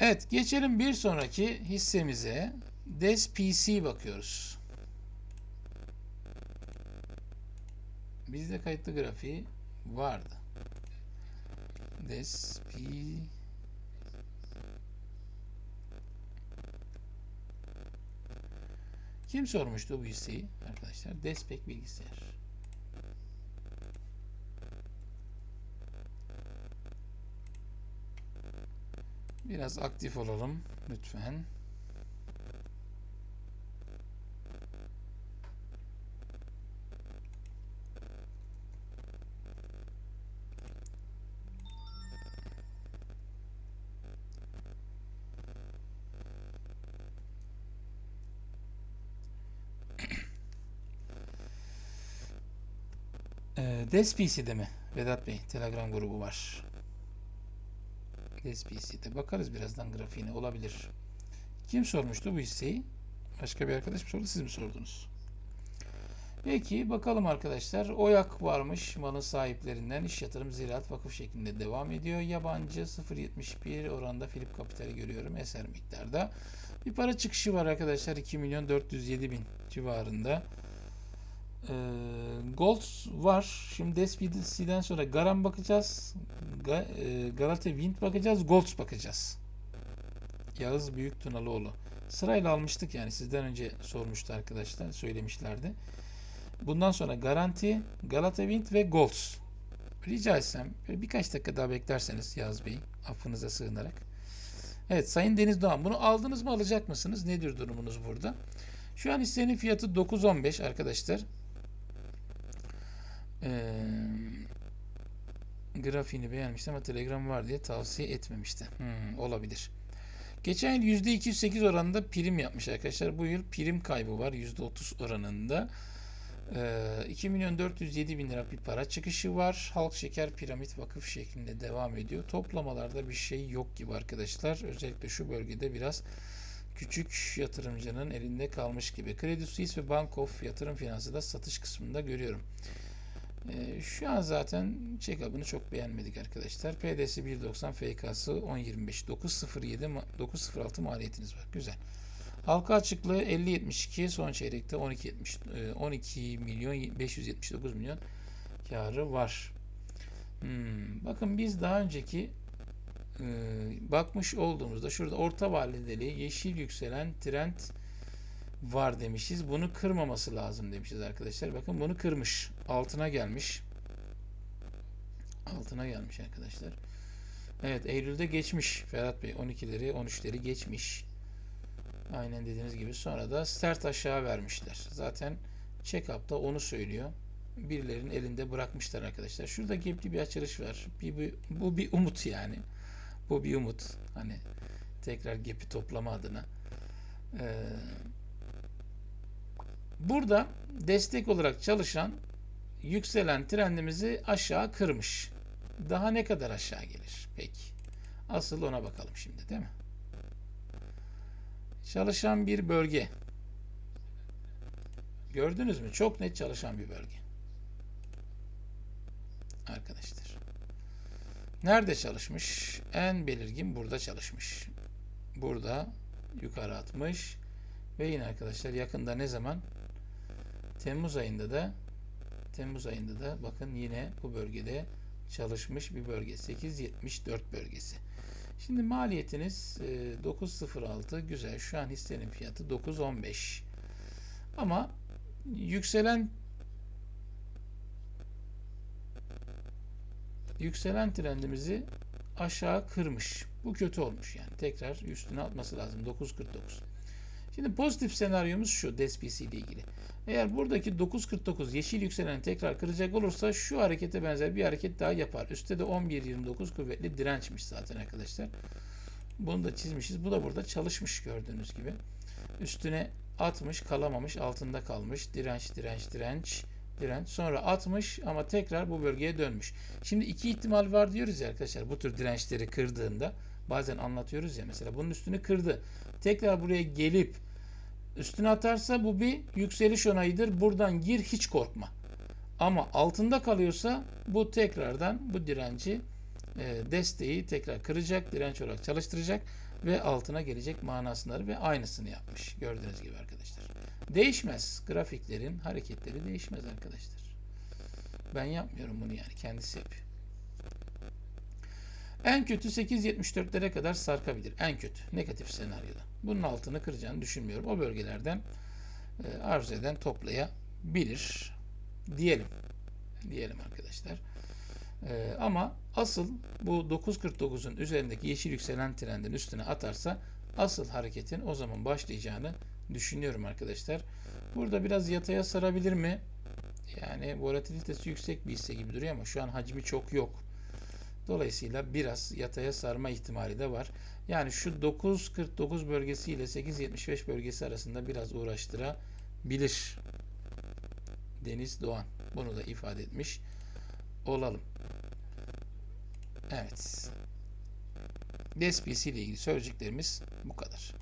Evet geçelim bir sonraki hissemize. Des PC bakıyoruz. Bizde kayıtlı grafiği vardı. Des P Kim sormuştu bu hisseyi arkadaşlar? Despek Bilgisayar. Biraz aktif olalım lütfen. Ee, DesPC'de mi? Vedat Bey, Telegram grubu var. DesPC'de. Bakarız birazdan grafiğine. Olabilir. Kim sormuştu bu hisseyi? Başka bir arkadaş mı sordu? Siz mi sordunuz? Peki bakalım arkadaşlar. Oyak varmış malın sahiplerinden. iş yatırım ziraat vakıf şeklinde devam ediyor. Yabancı 0.71 oranda Filip Kapital'i görüyorum. Eser miktarda. Bir para çıkışı var arkadaşlar. 2 milyon 407 bin civarında. Ee, Gold var. Şimdi DSPC'den sonra Garan bakacağız. Ga, e, Galata Wind bakacağız. Gold bakacağız. Yağız Büyük Tunalıoğlu. Sırayla almıştık yani sizden önce sormuştu arkadaşlar. Söylemişlerdi. Bundan sonra Garanti, Galata Wind ve Gold. Rica etsem birkaç dakika daha beklerseniz Yağız Bey affınıza sığınarak. Evet Sayın Deniz Doğan bunu aldınız mı alacak mısınız? Nedir durumunuz burada? Şu an hissenin fiyatı 9.15 arkadaşlar. Grafiğini beğenmişti ama Telegram var diye tavsiye etmemişti. Hmm, olabilir. Geçen yıl %208 oranında prim yapmış arkadaşlar. Bu yıl prim kaybı var %30 oranında. Ee, 2 milyon 407 bin lira bir para çıkışı var. Halk Şeker Piramit Vakıf şeklinde devam ediyor. Toplamalarda bir şey yok gibi arkadaşlar. Özellikle şu bölgede biraz küçük yatırımcının elinde kalmış gibi. Kredi Suisse ve Bank of yatırım finansı da satış kısmında görüyorum. Ee, şu an zaten check-up'ını çok beğenmedik arkadaşlar. PDS 1.90, FK'sı 10.25, 9.07, ma- 9.06 maliyetiniz var. Güzel. Halka açıklığı 50.72, son çeyrekte 12.70, e, 12 milyon 579 milyon karı var. Hmm, bakın biz daha önceki e, bakmış olduğumuzda şurada orta vadeli yeşil yükselen trend var demişiz. Bunu kırmaması lazım demişiz arkadaşlar. Bakın bunu kırmış. Altına gelmiş. Altına gelmiş arkadaşlar. Evet Eylül'de geçmiş Ferhat Bey. 12'leri 13'leri geçmiş. Aynen dediğiniz gibi. Sonra da sert aşağı vermişler. Zaten check-up'ta onu söylüyor. Birilerinin elinde bırakmışlar arkadaşlar. Şurada gepli bir açılış var. Bir, bu, bu bir umut yani. Bu bir umut. Hani tekrar gepi toplama adına. Ee, Burada destek olarak çalışan yükselen trendimizi aşağı kırmış. Daha ne kadar aşağı gelir? Peki. Asıl ona bakalım şimdi değil mi? Çalışan bir bölge. Gördünüz mü? Çok net çalışan bir bölge. Arkadaşlar. Nerede çalışmış? En belirgin burada çalışmış. Burada yukarı atmış. Ve yine arkadaşlar yakında ne zaman? Temmuz ayında da Temmuz ayında da bakın yine bu bölgede çalışmış bir bölge. 874 bölgesi. Şimdi maliyetiniz e, 9.06 güzel. Şu an hissenin fiyatı 9.15. Ama yükselen yükselen trendimizi aşağı kırmış. Bu kötü olmuş yani. Tekrar üstüne atması lazım. 9.49. Şimdi pozitif senaryomuz şu DSPC ile ilgili. Eğer buradaki 9.49 yeşil yükselen tekrar kıracak olursa şu harekete benzer bir hareket daha yapar. Üstte de 11.29 kuvvetli dirençmiş zaten arkadaşlar. Bunu da çizmişiz. Bu da burada çalışmış gördüğünüz gibi. Üstüne atmış kalamamış altında kalmış. Direnç direnç direnç direnç. Sonra atmış ama tekrar bu bölgeye dönmüş. Şimdi iki ihtimal var diyoruz ya arkadaşlar. Bu tür dirençleri kırdığında bazen anlatıyoruz ya mesela bunun üstünü kırdı. Tekrar buraya gelip üstüne atarsa bu bir yükseliş onayıdır. Buradan gir hiç korkma. Ama altında kalıyorsa bu tekrardan bu direnci e, desteği tekrar kıracak, direnç olarak çalıştıracak ve altına gelecek manasındadır ve aynısını yapmış. Gördüğünüz gibi arkadaşlar. Değişmez. Grafiklerin hareketleri değişmez arkadaşlar. Ben yapmıyorum bunu yani. Kendisi yapıyor. En kötü 8.74'lere kadar sarkabilir. En kötü. Negatif senaryoda. Bunun altını kıracağını düşünmüyorum. O bölgelerden e, arzu eden toplayabilir. Diyelim. Diyelim arkadaşlar. E, ama asıl bu 9.49'un üzerindeki yeşil yükselen trendin üstüne atarsa asıl hareketin o zaman başlayacağını düşünüyorum arkadaşlar. Burada biraz yataya sarabilir mi? Yani volatilitesi yüksek bir hisse gibi duruyor ama şu an hacmi çok yok. Dolayısıyla biraz yataya sarma ihtimali de var. Yani şu 9.49 bölgesi ile 8.75 bölgesi arasında biraz uğraştırabilir. Deniz Doğan. Bunu da ifade etmiş olalım. Evet. DSPC ile ilgili söyleyeceklerimiz bu kadar.